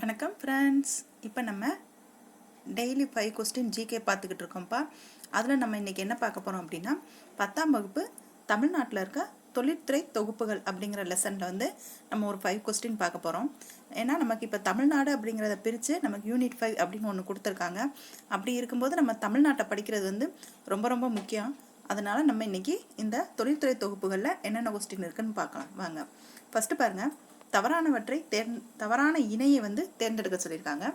வணக்கம் ஃப்ரெண்ட்ஸ் இப்போ நம்ம டெய்லி ஃபைவ் கொஸ்டின் ஜிகே பார்த்துக்கிட்டு இருக்கோம்ப்பா. அதில் நம்ம இன்றைக்கி என்ன பார்க்க போகிறோம் அப்படின்னா பத்தாம் வகுப்பு தமிழ்நாட்டில் இருக்க தொழில்துறை தொகுப்புகள் அப்படிங்கிற லெசனில் வந்து நம்ம ஒரு ஃபைவ் கொஸ்டின் பார்க்க போகிறோம் ஏன்னா நமக்கு இப்போ தமிழ்நாடு அப்படிங்கிறத பிரித்து நமக்கு யூனிட் ஃபைவ் அப்படின்னு ஒன்று கொடுத்துருக்காங்க. அப்படி இருக்கும்போது நம்ம தமிழ்நாட்டை படிக்கிறது வந்து ரொம்ப ரொம்ப முக்கியம். அதனால் நம்ம இன்றைக்கி இந்த தொழில்துறை தொகுப்புகளில் என்னென்ன கொஸ்டின் இருக்குதுன்னு பார்க்கலாம். வாங்க. ஃபஸ்ட்டு பாருங்கள் தவறானவற்றை தேர் தவறான இணையை வந்து தேர்ந்தெடுக்க சொல்லியிருக்காங்க.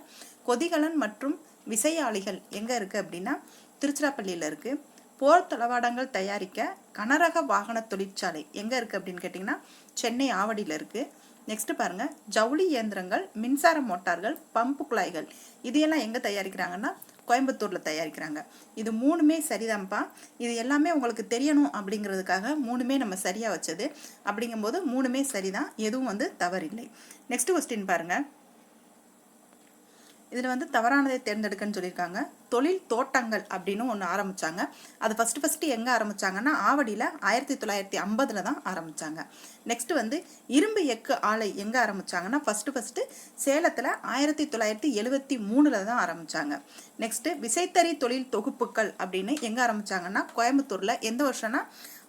கொதிகலன் மற்றும் விசையாளிகள் எங்கே இருக்குது அப்படின்னா திருச்சிராப்பள்ளியில் இருக்குது போர் தளவாடங்கள் தயாரிக்க கனரக வாகன தொழிற்சாலை எங்கே இருக்குது அப்படின்னு கேட்டிங்கன்னா சென்னை ஆவடியில் இருக்குது நெக்ஸ்ட் பாருங்க. ஜவுளி இயந்திரங்கள் மின்சார மோட்டார்கள் பம்பு குழாய்கள் இதையெல்லாம் எங்கே தயாரிக்கிறாங்கன்னா கோயம்புத்தூரில் தயாரிக்கிறாங்க. இது மூணுமே சரிதான்ப்பா. இது எல்லாமே உங்களுக்கு தெரியணும் அப்படிங்கிறதுக்காக மூணுமே நம்ம சரியாக வச்சது. அப்படிங்கும்போது மூணுமே சரிதான். எதுவும் வந்து தவறில்லை. நெக்ஸ்ட் கொஸ்டின் பாருங்கள் இதில் வந்து தவறானதை தேர்ந்தெடுக்கன்னு சொல்லியிருக்காங்க. தொழில் தோட்டங்கள் அப்படின்னு ஒன்று ஆரம்பித்தாங்க அது ஃபஸ்ட்டு ஃபஸ்ட்டு எங்கே ஆரம்பித்தாங்கன்னா ஆவடியில் ஆயிரத்தி தொள்ளாயிரத்தி ஐம்பதில் தான் ஆரம்பித்தாங்க நெக்ஸ்ட்டு வந்து இரும்பு எக்கு ஆலை எங்கே ஆரம்பித்தாங்கன்னா ஃபஸ்ட்டு ஃபஸ்ட்டு சேலத்தில் ஆயிரத்தி தொள்ளாயிரத்தி எழுபத்தி மூணில் தான் ஆரம்பித்தாங்க நெக்ஸ்ட்டு விசைத்தறி தொழில் தொகுப்புகள் அப்படின்னு எங்கே ஆரம்பித்தாங்கன்னா கோயம்புத்தூரில் எந்த வருஷம்னா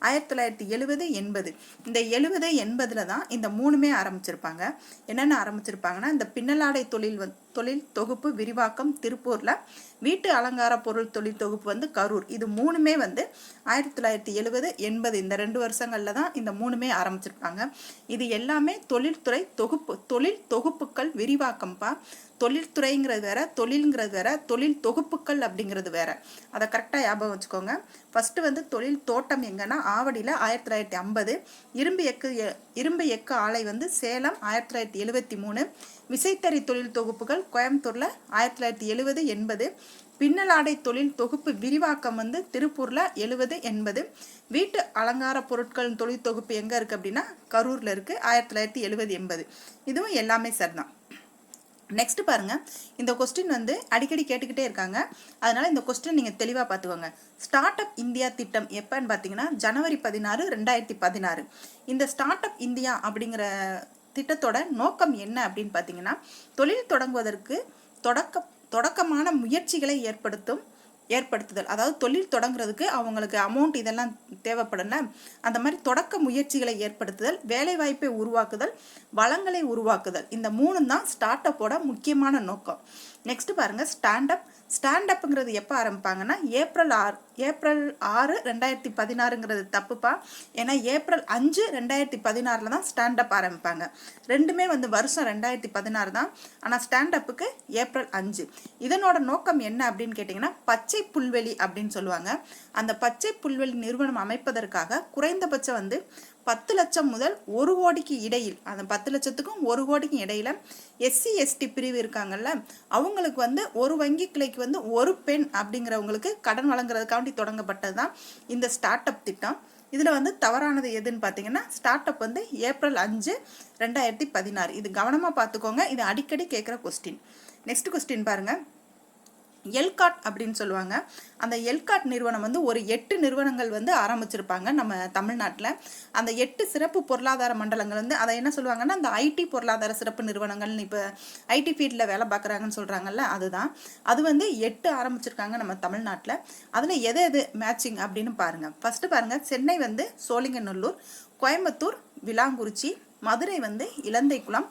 ஆயிரத்தி தொள்ளாயிரத்தி எழுபது எண்பது. இந்த எழுபது எண்பதில் தான் இந்த மூணுமே ஆரம்பிச்சிருப்பாங்க. என்னென்ன ஆரம்பிச்சிருப்பாங்கன்னா இந்த பின்னலாடை தொழில் வந் தொழில் தொகுப்பு விரிவாக்கம் திருப்பூரில் வீட்டு அலங்கார பொருள் தொழில் தொகுப்பு வந்து கரூர். இது மூணுமே வந்து ஆயிரத்தி தொள்ளாயிரத்தி எழுபது எண்பது இந்த ரெண்டு வருஷங்களில் தான் இந்த மூணுமே ஆரம்பிச்சிருப்பாங்க இது எல்லாமே தொழில்துறை தொகுப்பு தொழில் தொகுப்புகள் விரிவாக்கம்ப்பா தொழில்துறைங்கிறது வேற தொழில்ங்கிறது வேற தொழில் தொகுப்புகள் அப்படிங்கிறது வேற. அதை கரெக்டாக ஞாபகம் வச்சுக்கோங்க. ஃபஸ்ட்டு வந்து தொழில் தோட்டம் எங்கன்னா ஆவடியில் ஆயிரத்தி தொள்ளாயிரத்தி ஐம்பது இரும்பு எக்கு இரும்பு எக்கு ஆலை வந்து சேலம் ஆயிரத்தி தொள்ளாயிரத்தி எழுபத்தி மூணு விசைத்தறி தொழில் தொகுப்புகள் கோயம்புத்தூரில் ஆயிரத்தி தொள்ளாயிரத்தி எழுபது எண்பது பின்னலாடை தொழில் தொகுப்பு விரிவாக்கம் வந்து திருப்பூரில் எழுவது எண்பது. வீட்டு அலங்கார பொருட்கள் தொழில் தொகுப்பு எங்கே இருக்குது அப்படின்னா கரூரில் இருக்குது ஆயிரத்தி தொள்ளாயிரத்தி எழுபது எண்பது. இதுவும் எல்லாமே சரிதான். நெக்ஸ்ட் பாருங்க. இந்த கொஸ்டின் வந்து அடிக்கடி கேட்டுக்கிட்டே இருக்காங்க. அதனால இந்த கொஸ்டின் நீங்கள் தெளிவாக பார்த்துக்கோங்க. ஸ்டார்ட் அப் இந்தியா திட்டம் எப்போன்னு பார்த்தீங்கன்னா ஜனவரி பதினாறு ரெண்டாயிரத்தி பதினாறு. இந்த ஸ்டார்ட் அப் இந்தியா அப்படிங்கிற திட்டத்தோட நோக்கம் என்ன அப்படின்னு பார்த்தீங்கன்னா தொழில் தொடங்குவதற்கு தொடக்க தொடக்கமான முயற்சிகளை ஏற்படுத்தும் ஏற்படுத்துதல். அதாவது தொழில் தொடங்குறதுக்கு அவங்களுக்கு அமௌண்ட் இதெல்லாம் தேவைப்படல. அந்த மாதிரி தொடக்க முயற்சிகளை ஏற்படுத்துதல் வேலைவாய்ப்பை உருவாக்குதல் வளங்களை உருவாக்குதல். இந்த மூணு தான் ஸ்டார்ட் அப்போட முக்கியமான நோக்கம். நெக்ஸ்ட் பாருங்கள் ஸ்டாண்டப் ஸ்டாண்டப்புங்கிறது எப்போ ஆரம்பிப்பாங்கன்னா ஏப்ரல் ஆறு ஏப்ரல் ஆறு ரெண்டாயிரத்தி பதினாறுங்கிறது தப்புப்பா. ஏன்னா ஏப்ரல் அஞ்சு ரெண்டாயிரத்தி பதினாறில் தான் ஸ்டாண்டப் ஆரம்பிப்பாங்க. ரெண்டுமே வந்து வருஷம் ரெண்டாயிரத்தி பதினாறு தான் ஆனால் ஸ்டாண்டப்புக்கு ஏப்ரல் அஞ்சு. இதனோட நோக்கம் என்ன அப்படின்னு கேட்டிங்கன்னா பச்சை புல்வெளி அப்படின்னு சொல்லுவாங்க. அந்த பச்சை புல்வெளி நிறுவனம் அமைப்பதற்காக குறைந்தபட்சம் வந்து பத்து லட்சம் முதல் ஒரு கோடிக்கு இடையில் அந்த பத்து லட்சத்துக்கும் ஒரு கோடிக்கும் இடையில எஸ்சி எஸ்டி பிரிவு இருக்காங்கல்ல அவங்களுக்கு வந்து ஒரு வங்கி கிளைக்கு வந்து ஒரு பெண் அப்படிங்கிறவங்களுக்கு கடன் வழங்குறதுக்காண்டி தொடங்கப்பட்டது தான் இந்த ஸ்டார்ட் அப் திட்டம். இதில் வந்து தவறானது எதுன்னு பார்த்தீங்கன்னா ஸ்டார்ட் அப் வந்து ஏப்ரல் அஞ்சு ரெண்டாயிரத்தி பதினாறு. இது கவனமாக பார்த்துக்கோங்க இது அடிக்கடி கேட்குற கொஸ்டின் நெக்ஸ்ட் கொஸ்டின் பாருங்கள் எல்காட் அப்படின்னு சொல்லுவாங்க. அந்த எல்காட் நிறுவனம் வந்து ஒரு எட்டு நிறுவனங்கள் வந்து ஆரம்பிச்சிருப்பாங்க நம்ம தமிழ்நாட்டில். அந்த எட்டு சிறப்பு பொருளாதார மண்டலங்கள் வந்து அதை என்ன சொல்லுவாங்கன்னா அந்த ஐடி பொருளாதார சிறப்பு நிறுவனங்கள்னு இப்போ ஐடி ஃபீல்டில் வேலை பார்க்குறாங்கன்னு சொல்கிறாங்கல்ல அதுதான். அது வந்து எட்டு ஆரம்பிச்சிருக்காங்க நம்ம தமிழ்நாட்டில். அதில் எது எது மேட்சிங் அப்படின்னு பாருங்கள் ஃபஸ்ட்டு பாருங்கள் சென்னை வந்து சோழிங்கநல்லூர் கோயம்புத்தூர் விலாங்குறிச்சி மதுரை வந்து இலந்தைக்குளம்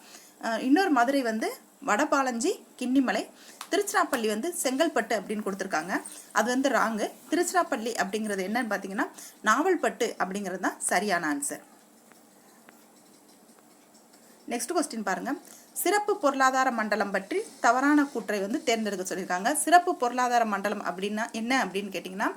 இன்னொரு மதுரை வந்து வடபாலஞ்சி கிண்ணிமலை திருச்சிராப்பள்ளி வந்து செங்கல்பட்டு அப்படின்னு கொடுத்துருக்காங்க. அது வந்து ராங்கு. திருச்சிராப்பள்ளி அப்படிங்கிறது என்னன்னு பார்த்தீங்கன்னா நாவல்பட்டு அப்படிங்கிறது தான் சரியான ஆன்சர் நெக்ஸ்ட் கொஸ்டின் பாருங்கள் சிறப்பு பொருளாதார மண்டலம் பற்றி தவறான கூற்றை வந்து தேர்ந்தெடுக்க சொல்லியிருக்காங்க. சிறப்பு பொருளாதார மண்டலம் அப்படின்னா என்ன அப்படின்னு கேட்டிங்கன்னா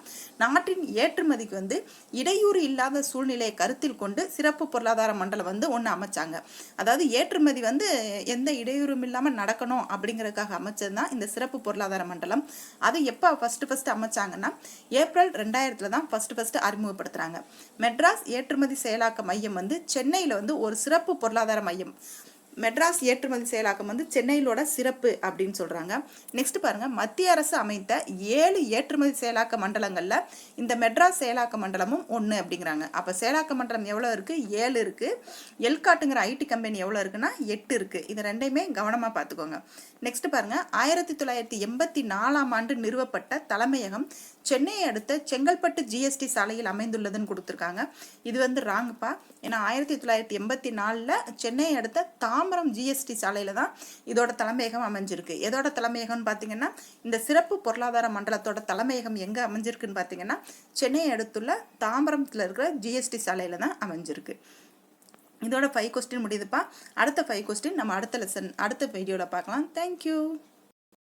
நாட்டின் ஏற்றுமதிக்கு வந்து இடையூறு இல்லாத சூழ்நிலையை கருத்தில் கொண்டு சிறப்பு பொருளாதார மண்டலம் வந்து ஒன்று அமைச்சாங்க. அதாவது ஏற்றுமதி வந்து எந்த இடையூறும் இல்லாமல் நடக்கணும் அப்படிங்கிறதுக்காக அமைச்சது தான் இந்த சிறப்பு பொருளாதார மண்டலம். அது எப்போ ஃபஸ்ட்டு ஃபஸ்ட்டு அமைச்சாங்கன்னா ஏப்ரல் ரெண்டாயிரத்தில் தான் ஃபஸ்ட்டு ஃபஸ்ட்டு அறிமுகப்படுத்துகிறாங்க மெட்ராஸ் ஏற்றுமதி செயலாக்க மையம் வந்து சென்னையில் வந்து ஒரு சிறப்பு பொருளாதார மையம். மெட்ராஸ் ஏற்றுமதி செயலாக்கம் வந்து சென்னையிலோட சிறப்பு அப்படின்னு சொல்கிறாங்க நெக்ஸ்ட் பாருங்கள் மத்திய அரசு அமைத்த ஏழு ஏற்றுமதி செயலாக்க மண்டலங்களில் இந்த மெட்ராஸ் செயலாக்க மண்டலமும் ஒன்று அப்படிங்கிறாங்க. அப்போ செயலாக்க மண்டலம் எவ்வளோ இருக்குது ஏழு இருக்குது எல்காட்டுங்கிற ஐடி கம்பெனி எவ்வளோ இருக்குன்னா எட்டு இருக்குது இது ரெண்டையுமே கவனமாக பார்த்துக்கோங்க நெக்ஸ்ட் பாருங்கள் ஆயிரத்தி தொள்ளாயிரத்தி எண்பத்தி நாலாம் ஆண்டு நிறுவப்பட்ட தலைமையகம் சென்னையை அடுத்த செங்கல்பட்டு ஜிஎஸ்டி சாலையில் அமைந்துள்ளதுன்னு கொடுத்துருக்காங்க. இது வந்து ராங்குப்பா ஏன்னா ஆயிரத்தி தொள்ளாயிரத்தி எண்பத்தி நாலில் சென்னையை அடுத்த தாம் தாம்பரம் ஜிஎஸ்டி சாலையில் தான் இதோட தலைமையகம் அமைஞ்சிருக்கு. எதோட தலைமையகம்னு பார்த்தீங்கன்னா இந்த சிறப்பு பொருளாதார மண்டலத்தோட தலைமையகம் எங்கே அமைஞ்சிருக்குன்னு பார்த்தீங்கன்னா சென்னையை அடுத்துள்ள தாம்பரத்தில் இருக்கிற ஜிஎஸ்டி சாலையில் தான் அமைஞ்சிருக்கு. இதோட ஃபைவ் கொஸ்டின் முடியுதுப்பா. அடுத்த ஃபைவ் கொஸ்டின் நம்ம அடுத்த லெசன் அடுத்த வீடியோவில் பார்க்கலாம். தேங்க்யூ